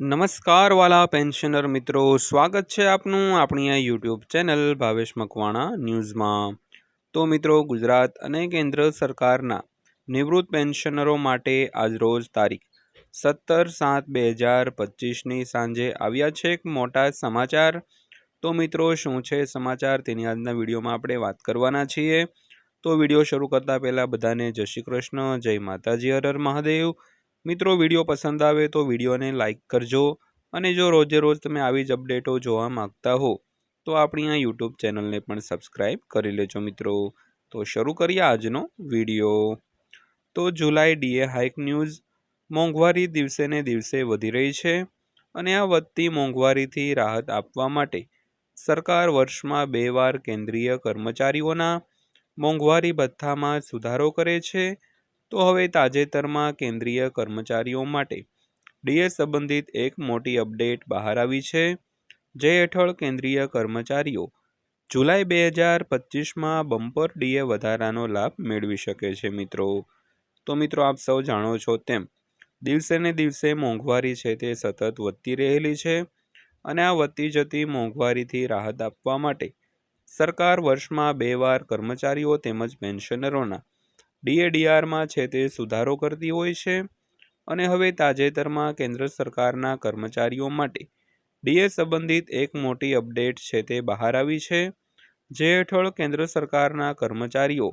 નમસ્કાર વાલા પેન્શનર મિત્રો, સ્વાગત છે આપનું આપણી આ યુટ્યુબ ચેનલ ભાવેશ મકવાણા ન્યૂઝમાં. તો મિત્રો, ગુજરાત અને કેન્દ્ર સરકારના નિવૃત્ત પેન્શનરો માટે આજરોજ તારીખ સત્તર સાત બે હજાર પચીસની સાંજે આવ્યા છે એક મોટા સમાચાર. તો મિત્રો, શું છે સમાચાર? તેની આજના વિડીયોમાં આપણે વાત કરવાના છીએ. તો વીડિયો શરૂ કરતાં પહેલાં બધાને જય શ્રી કૃષ્ણ, જય માતાજી હર મહાદેવ. મિત્રો વીડિયો પસંદ આવે તો વિડીયોને લાઇક કરજો અને જો રોજે રોજ તમે આવી જ અપડેટો જોવા માગતા હો, તો આપણી આ યુટ્યુબ ચેનલને પણ સબસ્ક્રાઈબ કરી લેજો મિત્રો. તો શરૂ કરીએ આજનો વીડિયો. તો જુલાઈ ડીએ હાઇક ન્યૂઝ મોંઘવારી દિવસે ને દિવસે વધી રહી છે અને આ વધતી મોંઘવારીથી રાહત આપવા માટે સરકાર વર્ષમાં બે વાર કેન્દ્રીય કર્મચારીઓના મોંઘવારી ભથ્થામાં સુધારો કરે છે તો હવે તાજેતરમાં કેન્દ્રીય કર્મચારીઓ માટે ડીએ સંબંધિત એક મોટી અપડેટ બહાર આવી છે. જે હેઠળ કેન્દ્રીય કર્મચારીઓ જુલાઈ બે હજાર પચીસમાં બમ્પર ડીએ વધારાનો લાભ મેળવી શકે છે મિત્રો. તો મિત્રો આપ સૌ જાણો છો તેમ દિવસે ને દિવસે મોંઘવારી છે તે સતત વધતી રહેલી છે અને આ વધતી જતી મોંઘવારીથી રાહત આપવા માટે સરકાર વર્ષમાં બે વાર કર્મચારીઓ તેમજ પેન્શનરોના ડીએડીઆરમાં છે તે સુધારો કરતી હોય છે અને હવે તાજેતરમાં કેન્દ્ર સરકારના કર્મચારીઓ માટે ડીએ સંબંધિત એક મોટી અપડેટ છે તે બહાર આવી છે, જે હેઠળ કેન્દ્ર સરકારના કર્મચારીઓ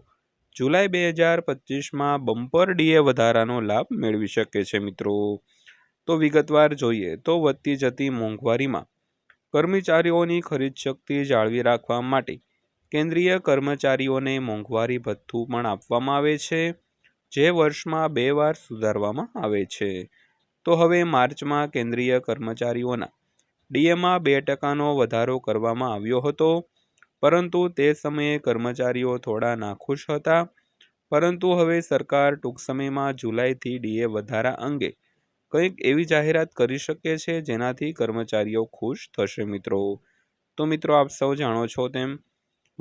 જુલાઈ બે હજાર પચીસમાં બમ્પર ડીએ વધારાનો લાભ મેળવી શકે છે મિત્રો. તો વિગતવાર જોઈએ તો વધતી જતી મોંઘવારીમાં કર્મચારીઓની ખરીદ શક્તિ જાળવી રાખવા માટે કેન્દ્રીય કર્મચારીઓને મોંઘવારી ભથ્થું પણ આપવામાં આવે છે, જે વર્ષમાં બે વાર સુધારવામાં આવે છે. તો હવે માર્ચમાં કેન્દ્રીય કર્મચારીઓના ડીએમાં બે ટકાનો વધારો કરવામાં આવ્યો હતો, પરંતુ તે સમયે કર્મચારીઓ થોડા નાખુશ હતા, પરંતુ હવે સરકાર ટૂંક સમયમાં જુલાઈથી ડીએ વધારા અંગે કંઈક એવી જાહેરાત કરી શકે છે, જેનાથી કર્મચારીઓ ખુશ થશે મિત્રો. તો મિત્રો, આપ સૌ જાણો છો તેમ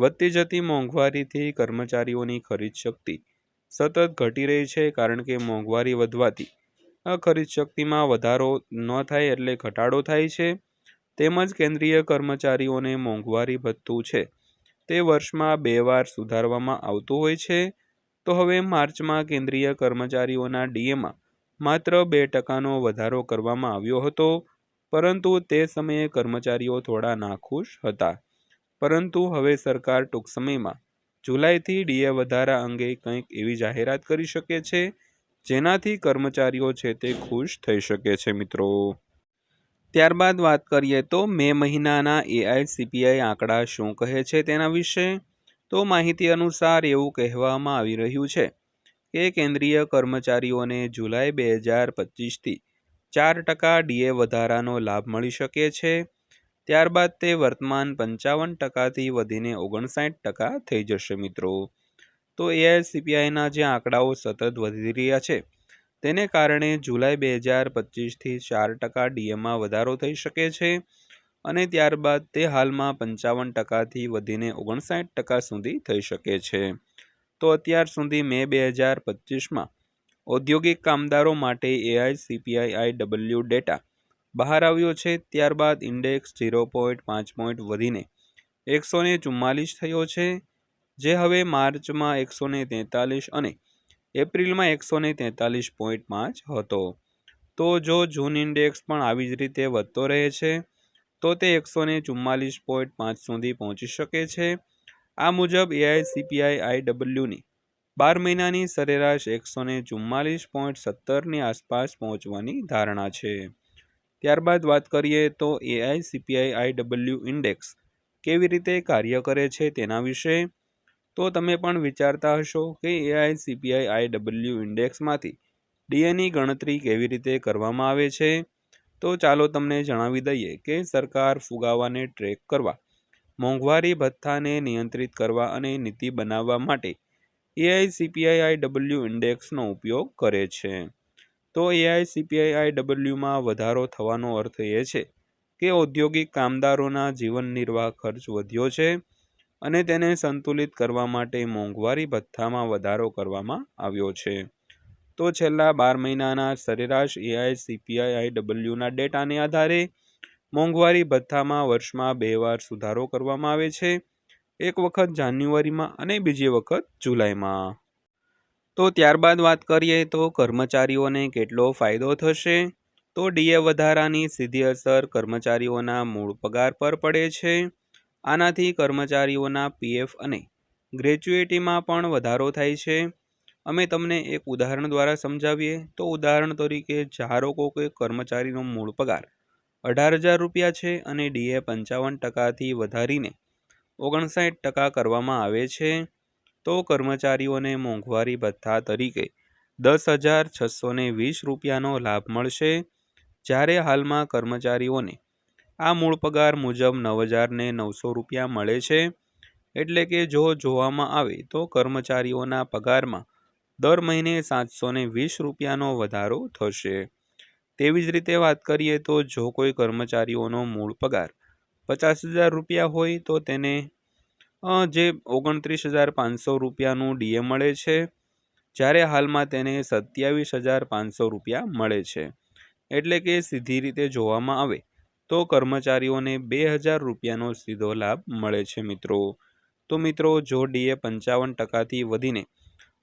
વધતી જતી મોંઘવારીથી કર્મચારીઓની ખરીદ શક્તિ સતત ઘટી રહી છે કારણ કે મોંઘવારી વધવાથી. આ ખરીદ શક્તિમાં વધારો ન થાય એટલે ઘટાડો થાય છે. તેમજ કેન્દ્રીય કર્મચારીઓને મોંઘવારી ભથ્થું છે. તે વર્ષમાં બે વાર સુધારવામાં આવતું હોય છે. તો હવે માર્ચમાં કેન્દ્રીય કર્મચારીઓના ડીએમાં માત્ર બે ટકાનો વધારો કરવામાં આવ્યો હતો. પરંતુ તે સમયે કર્મચારીઓ થોડા નાખુશ હતા. પરંતુ હવે સરકાર ટૂંક સમયમાં જુલાઈથી ડીએ વધારા અંગે કંઈક એવી જાહેરાત કરી શકે છે, જેનાથી કર્મચારીઓ છે તે ખુશ થઈ શકે છે મિત્રો. ત્યારબાદ વાત કરીએ તો મે મહિનાના એઆઈસીપીઆઈ આંકડા શું કહે છે તેના વિશે? તો માહિતી અનુસાર એવું કહેવામાં આવી રહ્યું છે કે કેન્દ્રીય કર્મચારીઓને જુલાઈ બે હજાર પચીસથી ચાર ટકા ડીએ વધારાનો લાભ મળી શકે છે. ત્યારબાદ તે વર્તમાન પંચાવન ટકાથી વધીને ઓગણસાઠ ટકા થઈ જશે મિત્રો. તો એઆઈસીપીઆઈના જે આંકડાઓ સતત વધી રહ્યા છે, તેને કારણે જુલાઈ બે હજાર પચીસથી ચાર ટકા ડીએમાં વધારો થઈ શકે છે અને ત્યારબાદ તે હાલમાં પંચાવન ટકાથી વધીને ઓગણસાઠ ટકા સુધી થઈ શકે છે. તો અત્યાર સુધી મે બે હજાર પચીસમાં ઔદ્યોગિક કામદારો માટે એઆઈસીપીઆઈ આઈ ડબલ્યુ ડેટા બહાર આવ્યો છે, ત્યારબાદ ઇન્ડેક્સ ઝીરો પોઈન્ટ પાંચ પોઈન્ટ વધીને એકસો ને ચુમ્માલીસ થયો છે, જે હવે માર્ચમાં એકસો ને તેતાલીસ અને એપ્રિલમાં એકસો ને તેતાલીસ પોઈન્ટ પાંચ હતો. તો જો જૂન ઇન્ડેક્સ પણ આવી જ રીતે વધતો રહે છે, તો તે એકસો ને ચુમ્માલીસ પોઈન્ટ પાંચ સુધી પહોંચી શકે છે. આ મુજબ એઆઈસીપીઆઈ આઈડબલ્યુની બાર મહિનાની સરેરાશ એકસો ને ચુમ્માલીસ પોઈન્ટ સત્તરની આસપાસ પહોંચવાની ધારણા છે. ત્યારબાદ વાત કરીએ તો એઆઈ સીપીઆઈ આઈડબલ્યુ ઇન્ડેક્સ કેવી રીતે કાર્ય કરે છે તેના વિશે? તો તમે પણ વિચારતા હશો કે એઆઈ સીપીઆઈ આઈડબલ્યુ ઇન્ડેક્સમાંથી ડીએની ગણતરી કેવી રીતે કરવામાં આવે છે? તો ચાલો તમને જણાવી દઈએ કે સરકાર ફુગાવાને ટ્રેક કરવા, મોંઘવારી ભથ્થાને નિયંત્રિત કરવા અને નીતિ બનાવવા માટે એઆઈ એઆઈસીપીઆઈ આઈડબલ્યુ ઇન્ડેક્સનો ઉપયોગ કરે છે. તો એઆઈસીપીઆઈ ડબલ્યુમાં વધારો થવાનો અર્થ એ છે કે ઔદ્યોગિક કામદારોના જીવન નિર્વાહ ખર્ચ વધ્યો છે અને તેને સંતુલિત કરવા માટે મોંઘવારી ભથ્થામાં વધારો કરવામાં આવ્યો છે. તો છેલ્લા બાર મહિનાના સરેરાશ એઆઈ સીપીઆઈ આઈ ડબલ્યુના ડેટાને આધારે મોંઘવારી ભથ્થામાં વર્ષમાં બે વાર સુધારો કરવામાં આવે છે, એક વખત જાન્યુઆરીમાં અને બીજી વખત જુલાઈમાં. તો ત્યારબાદ વાત કરીએ તો કર્મચારીઓને કેટલો ફાયદો થશે? તો ડીએ વધારાની સીધી અસર કર્મચારીઓના મૂળ પગાર પર પડે છે. આનાથી કર્મચારીઓના પીએફ અને ગ્રેચ્યુએટીમાં પણ વધારો થાય છે. અમે તમને એક ઉદાહરણ દ્વારા સમજાવીએ. તો ઉદાહરણ તરીકે ધારો કે કર્મચારીનો મૂળ પગાર અઢાર હજાર રૂપિયા છે અને ડીએ પંચાવન ટકાથી વધારીને ઓગણસાઠ ટકા કરવામાં આવે છે. તો કર્મચારીઓને મોંઘવારી ભથ્થા તરીકે દસ હજાર છસો વીસ રૂપિયાનો લાભ મળશે. જ્યારે હાલમાં કર્મચારીઓને આ મૂળ પગાર મુજબ નવ હજારને નવસો રૂપિયા મળે છે. એટલે કે જો જોવામાં આવે તો કર્મચારીઓના પગારમાં દર મહિને સાતસો વીસ રૂપિયાનો વધારો થશે. તેવી જ રીતે વાત કરીએ તો જો કોઈ કર્મચારીઓનો મૂળ પગાર પચાસ હજાર રૂપિયા હોય તો તેને જે ઓગણત્રીસ હજાર પાંચસો રૂપિયાનું ડીએ મળે છે. જ્યારે હાલમાં તેને સત્યાવીસ હજાર પાંચસો રૂપિયા મળે છે. એટલે કે સીધી રીતે જોવામાં આવે, તો કર્મચારીઓને બે હજાર રૂપિયાનો સીધો લાભ મળે છે મિત્રો. તો મિત્રો, જો ડીએ પંચાવન ટકાથી વધીને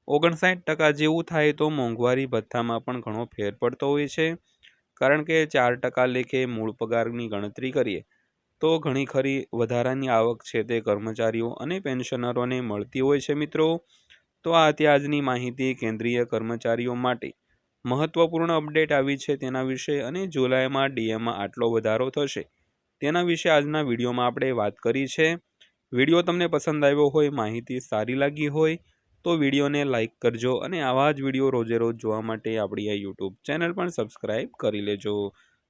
ઓગણસાઠ ટકા જેવું થાય, તો મોંઘવારી ભથ્થામાં પણ ઘણો ફેર પડતો હોય છે. કારણ કે ચાર ટકા લેખે મૂળ પગારની ગણતરી કરીએ તો ઘણી ખરી વધારાની આવક છે તે કર્મચારીઓ અને પેન્શનરોને મળતી હોય છે મિત્રો. તો આ અત્યારની માહિતી કેન્દ્રીય કર્મચારીઓ માટે. મહત્વપૂર્ણ અપડેટ આવી છે તેના વિશે અને જુલાઈમાં ડીએમાં આટલો વધારો થશે તેના વિશે આજના વિડીયોમાં આપણે વાત કરી છે. વીડિયો તમને પસંદ આવ્યો હોય, માહિતી સારી લાગી હોય, તો વિડીયોને લાઇક કરજો અને આવા જ વીડિયો રોજે રોજ જોવા માટે આપણી આ યુટ્યુબ ચેનલ પણ સબસ્ક્રાઈબ કરી લેજો.